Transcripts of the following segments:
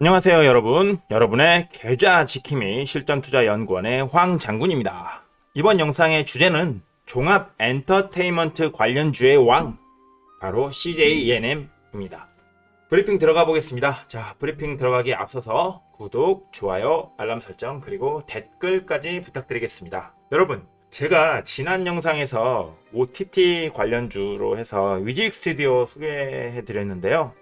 안녕하세요 여러분. 여러분의 계좌 지킴이 실전투자연구원의 황 장군입니다. 이번 영상의 주제는 종합 엔터테인먼트 관련주의 왕 바로 CJENM입니다. 브리핑 들어가 보겠습니다. 자 브리핑 들어가기에 앞서서 구독, 좋아요, 알람 설정 그리고 댓글까지 부탁드리겠습니다. 여러분 제가 지난 영상에서 OTT 관련주로 해서 위직 스튜디오 소개해 드렸는데요.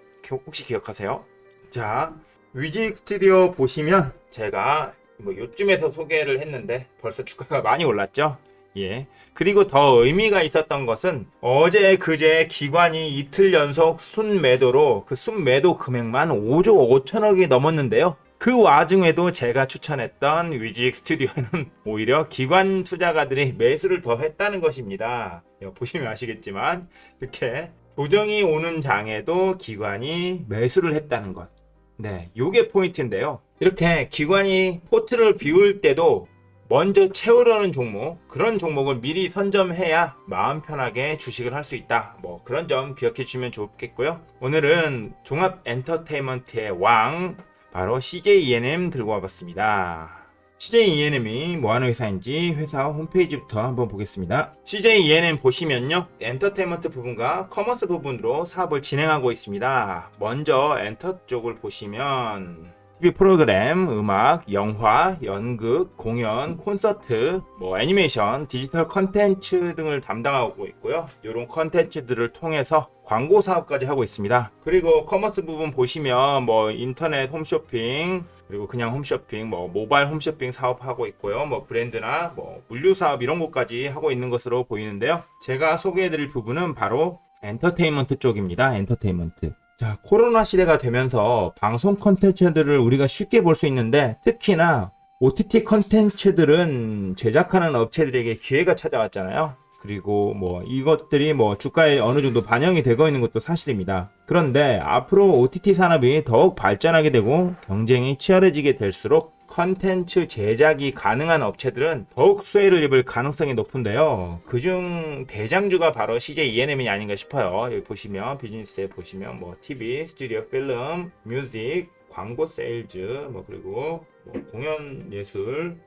혹시 기억하세요? 자 위직 스튜디오 보시면 제가 뭐 요쯤에서 소개를 했는데 벌써 주가가 많이 올랐죠. 예. 그리고 더 의미가 있었던 것은 어제 그제 기관이 이틀 연속 순매도로 그 순매도 금액만 5조 5천억이 넘었는데요. 그 와중에도 제가 추천했던 위직 스튜디오는 오히려 기관 투자가들이 매수를 더 했다는 것입니다. 예, 보시면 아시겠지만 이렇게 조정이 오는 장에도 기관이 매수를 했다는 것. 네, 요게 포인트인데요. 이렇게 기관이 포트를 비울 때도 먼저 채우려는 종목, 그런 종목을 미리 선점해야 마음 편하게 주식을 할 수 있다. 뭐 그런 점 기억해 주시면 좋겠고요. 오늘은 종합 엔터테인먼트의 왕, 바로 CJENM 들고 와봤습니다. CJENM이 뭐 하는 회사인지 회사 홈페이지부터 한번 보겠습니다. CJENM 보시면요. 엔터테인먼트 부분과 커머스 부분으로 사업을 진행하고 있습니다. 먼저 엔터 쪽을 보시면 TV 프로그램, 음악, 영화, 연극, 공연, 콘서트, 뭐 애니메이션, 디지털 컨텐츠 등을 담당하고 있고요. 이런 컨텐츠들을 통해서 광고 사업까지 하고 있습니다. 그리고 커머스 부분 보시면 뭐 인터넷 홈쇼핑, 그리고 그냥 홈쇼핑, 뭐 모바일 홈쇼핑 사업하고 있고요. 뭐 브랜드나 뭐 물류 사업 이런 것까지 하고 있는 것으로 보이는데요. 제가 소개해드릴 부분은 바로 엔터테인먼트 쪽입니다. 엔터테인먼트. 자, 코로나 시대가 되면서 방송 컨텐츠들을 우리가 쉽게 볼 수 있는데 특히나 OTT 컨텐츠들은 제작하는 업체들에게 기회가 찾아왔잖아요. 그리고 뭐 이것들이 뭐 주가에 어느 정도 반영이 되고 있는 것도 사실입니다. 그런데 앞으로 OTT 산업이 더욱 발전하게 되고 경쟁이 치열해지게 될수록 컨텐츠 제작이 가능한 업체들은 더욱 수혜를 입을 가능성이 높은데요. 그중 대장주가 바로 CJ ENM이 아닌가 싶어요. 여기 보시면 비즈니스에 보시면 뭐 TV, 스튜디오 필름, 뮤직, 광고 세일즈, 뭐 그리고 뭐 공연 예술,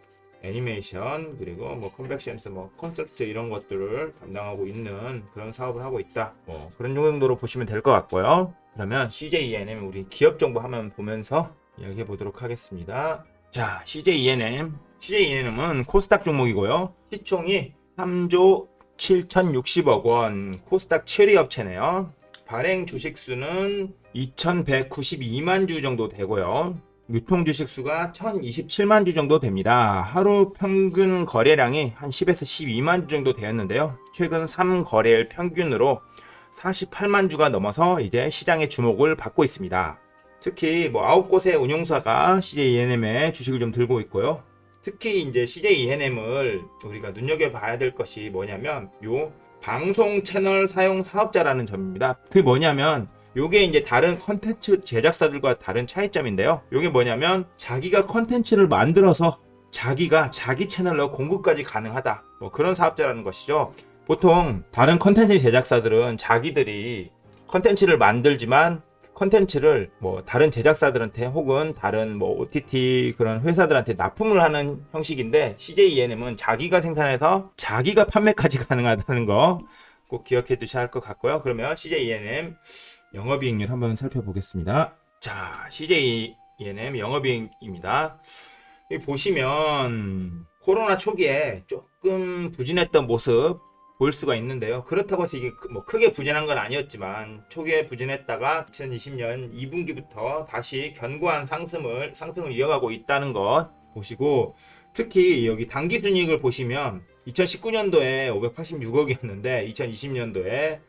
애니메이션 그리고 뭐 컨벡션스 뭐 콘서트 이런 것들을 담당하고 있는 그런 사업을 하고 있다. 뭐 그런 정도로 보시면 될 것 같고요. 그러면 CJENM 우리 기업 정보 한번 보면서 이야기해 보도록 하겠습니다. 자, CJENM. CJENM은 코스닥 종목이고요. 시총이 3조 7,060억 원 코스닥 7위 업체네요. 발행 주식 수는 2,192만 주 정도 되고요. 유통 주식 수가 1,027만 주 정도 됩니다. 하루 평균 거래량이 한 10에서 12만 주 정도 되었는데요. 최근 3거래일 평균으로 48만 주가 넘어서 이제 시장의 주목을 받고 있습니다. 특히 뭐 아홉 곳의 운용사가 CJENM의 주식을 좀 들고 있고요. 특히 이제 CJENM을 우리가 눈여겨봐야 될 것이 뭐냐면 요 방송 채널 사용 사업자라는 점입니다. 그게 뭐냐면 요게 이제 다른 컨텐츠 제작사들과 다른 차이점인데요. 요게 뭐냐면 자기가 컨텐츠를 만들어서 자기가 자기 채널로 공급까지 가능하다. 뭐 그런 사업자라는 것이죠. 보통 다른 컨텐츠 제작사들은 자기들이 컨텐츠를 만들지만 컨텐츠를 뭐 다른 제작사들한테 혹은 다른 뭐 OTT 그런 회사들한테 납품을 하는 형식인데 CJENM은 자기가 생산해서 자기가 판매까지 가능하다는 거 꼭 기억해 두셔야 할 것 같고요. 그러면 CJENM 영업이익률 한번 살펴보겠습니다. 자, CJENM 영업이익입니다. 여기 보시면 코로나 초기에 조금 부진했던 모습 볼 수가 있는데요. 그렇다고 해서 이게 뭐 크게 부진한 건 아니었지만 초기에 부진했다가 2020년 2분기부터 다시 견고한 상승을 상승을 이어가고 있다는 것 보시고 특히 여기 단기 순이익을 보시면 2019년도에 586억이었는데 2020년도에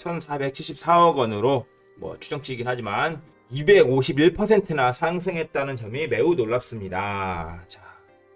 1,474억 원으로 뭐 추정치이긴 하지만 251%나 상승했다는 점이 매우 놀랍습니다. 자,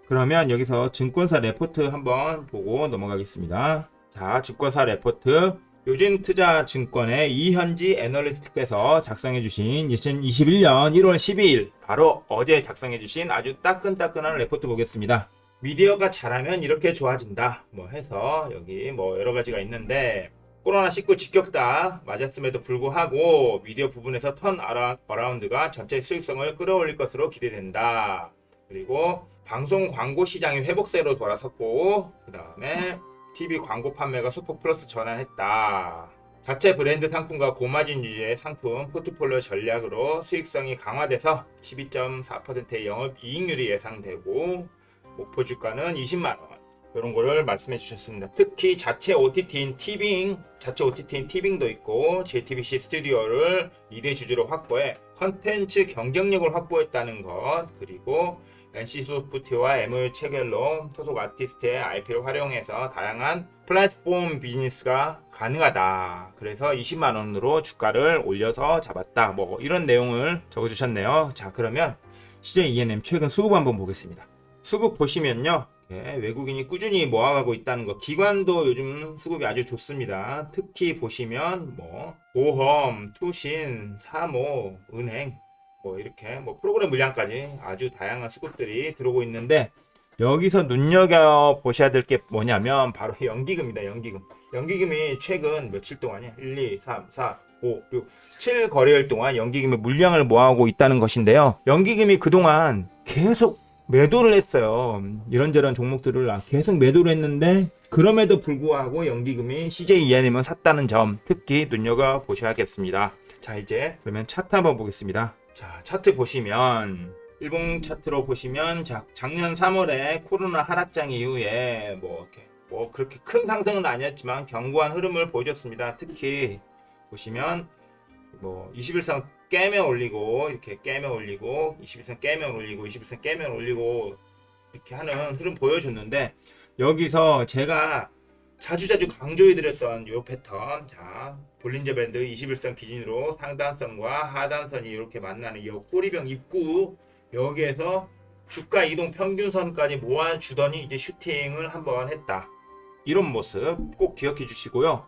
그러면 여기서 증권사 레포트 한번 보고 넘어가겠습니다. 자, 증권사 레포트. 요즘 투자 증권의 이현지 애널리스트께서 작성해 주신 2021년 1월 12일, 바로 어제 작성해 주신 아주 따끈따끈한 레포트 보겠습니다. 미디어가 잘하면 이렇게 좋아진다. 뭐 해서 여기 뭐 여러 가지가 있는데, 코로나19 직격다 맞았음에도 불구하고 미디어 부분에서 턴 어라운드가 전체 수익성을 끌어올릴 것으로 기대된다. 그리고 방송 광고 시장이 회복세로 돌아섰고 그 다음에 TV 광고 판매가 소폭 플러스 전환했다. 자체 브랜드 상품과 고마진 유지의 상품 포트폴리오 전략으로 수익성이 강화돼서 12.4%의 영업 이익률이 예상되고 목표 주가는 20만 원. 이런 거를 말씀해 주셨습니다. 특히 자체 OTT인 티빙, 자체 OTT인 티빙도 있고 JTBC 스튜디오를 2대 주주로 확보해 컨텐츠 경쟁력을 확보했다는 것 그리고 NC소프트와 MOU 체결로 소속 아티스트의 IP를 활용해서 다양한 플랫폼 비즈니스가 가능하다. 그래서 20만 원으로 주가를 올려서 잡았다. 뭐 이런 내용을 적어주셨네요. 자 그러면 CJ ENM 최근 수급 한번 보겠습니다. 수급 보시면요. 예, 외국인이 꾸준히 모아가고 있다는 거. 기관도 요즘 수급이 아주 좋습니다. 특히 보시면 뭐 보험, 투신, 사모, 은행 뭐 이렇게 뭐 프로그램 물량까지 아주 다양한 수급들이 들어오고 있는데 여기서 눈여겨 보셔야 될 게 뭐냐면 바로 연기금입니다. 연기금. 연기금이 최근 며칠 동안이야. 1, 2, 3, 4, 5, 6, 7 거래일 동안 연기금의 물량을 모아오고 있다는 것인데요. 연기금이 그동안 계속 매도를 했어요. 이런저런 종목들을 계속 매도를 했는데 그럼에도 불구하고 연기금이 CJ ENM은 샀다는 점 특히 눈여겨 보셔야겠습니다. 자 이제 그러면 차트 한번 보겠습니다. 자 차트 보시면 일봉 차트로 보시면 자, 작년 3월에 코로나 하락장 이후에 뭐 이렇게 뭐 그렇게 큰 상승은 아니었지만 견고한 흐름을 보여줬습니다. 특히 보시면 뭐 21선 깨며 올리고 이렇게 깨며 올리고 21선 깨며 올리고 21선 깨며 올리고 이렇게 하는 흐름 보여줬는데 여기서 제가 자주자주 강조해드렸던 요 패턴 자 볼린저 밴드 21선 기준으로 상단선과 하단선이 이렇게 만나는 이 호리병 입구 여기에서 주가 이동 평균선까지 모아주더니 이제 슈팅을 한번 했다. 이런 모습 꼭 기억해 주시고요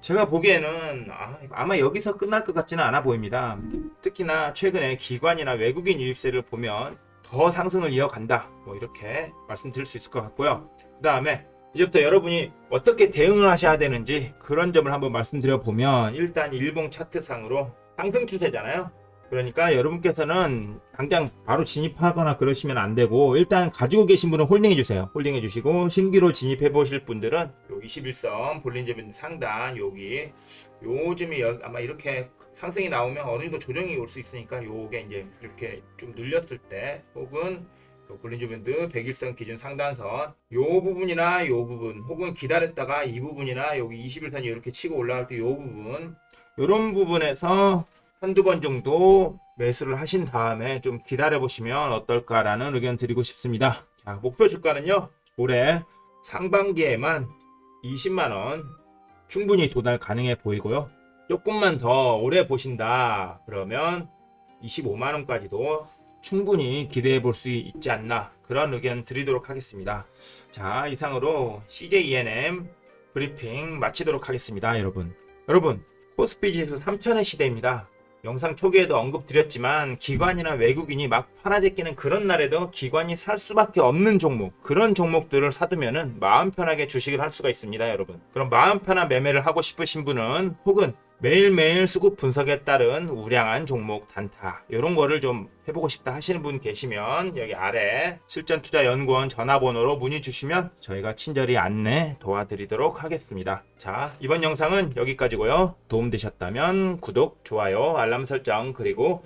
제가 보기에는 아, 마 여기서 끝날 것 같지는 않아 보입니다. 특히나 최근에 기관이나 외국인 유입세를 보면 더 상승을 이어간다. 뭐 이렇게 말씀드릴 수 있을 것 같고요. 그 다음에 이제부터 여러분이 어떻게 대응을 하셔야 되는지 그런 점을 한번 말씀드려 보면 일단 일봉 차트상으로 상승 추세잖아요. 그러니까 여러분께서는 당장 바로 진입하거나 그러시면 안 되고 일단 가지고 계신 분은 홀딩해 주세요. 홀딩해 주시고 신기로 진입해 보실 분들은 요 21선 볼린저 밴드 상단 여기 요즘에 여- 아마 이렇게 상승이 나오면 어느 정도 조정이 올 수 있으니까 요게 이제 이렇게 좀 눌렸을 때 혹은 요 볼린저 밴드 101선 기준 상단선 요 부분이나 요 부분 혹은 기다렸다가 이 부분이나 여기 21선이 이렇게 치고 올라갈 때 요 부분 요런 부분에서 한두 번 정도 매수를 하신 다음에 좀 기다려 보시면 어떨까라는 의견 드리고 싶습니다. 자, 목표 주가는요. 올해 상반기에만 20만 원 충분히 도달 가능해 보이고요. 조금만 더 오래 보신다. 그러면 25만 원까지도 충분히 기대해 볼 수 있지 않나 그런 의견 드리도록 하겠습니다. 자, 이상으로 CJ ENM 브리핑 마치도록 하겠습니다, 여러분. 여러분, 코스피 지수 3000의 시대입니다. 영상 초기에도 언급드렸지만 기관이나 외국인이 막 팔아제끼는 그런 날에도 기관이 살 수밖에 없는 종목 그런 종목들을 사두면은 마음 편하게 주식을 할 수가 있습니다 여러분. 그럼 마음 편한 매매를 하고 싶으신 분은 혹은 매일매일 수급 분석에 따른 우량한 종목 단타 이런 거를 좀 해보고 싶다 하시는 분 계시면 여기 아래 실전투자연구원 전화번호로 문의 주시면 저희가 친절히 안내 도와드리도록 하겠습니다. 자 이번 영상은 여기까지고요. 도움되셨다면 구독, 좋아요, 알람 설정 그리고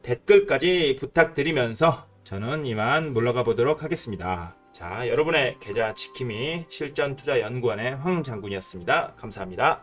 댓글까지 부탁드리면서 저는 이만 물러가 보도록 하겠습니다. 자 여러분의 계좌 지킴이 실전투자연구원의 황 장군이었습니다. 감사합니다.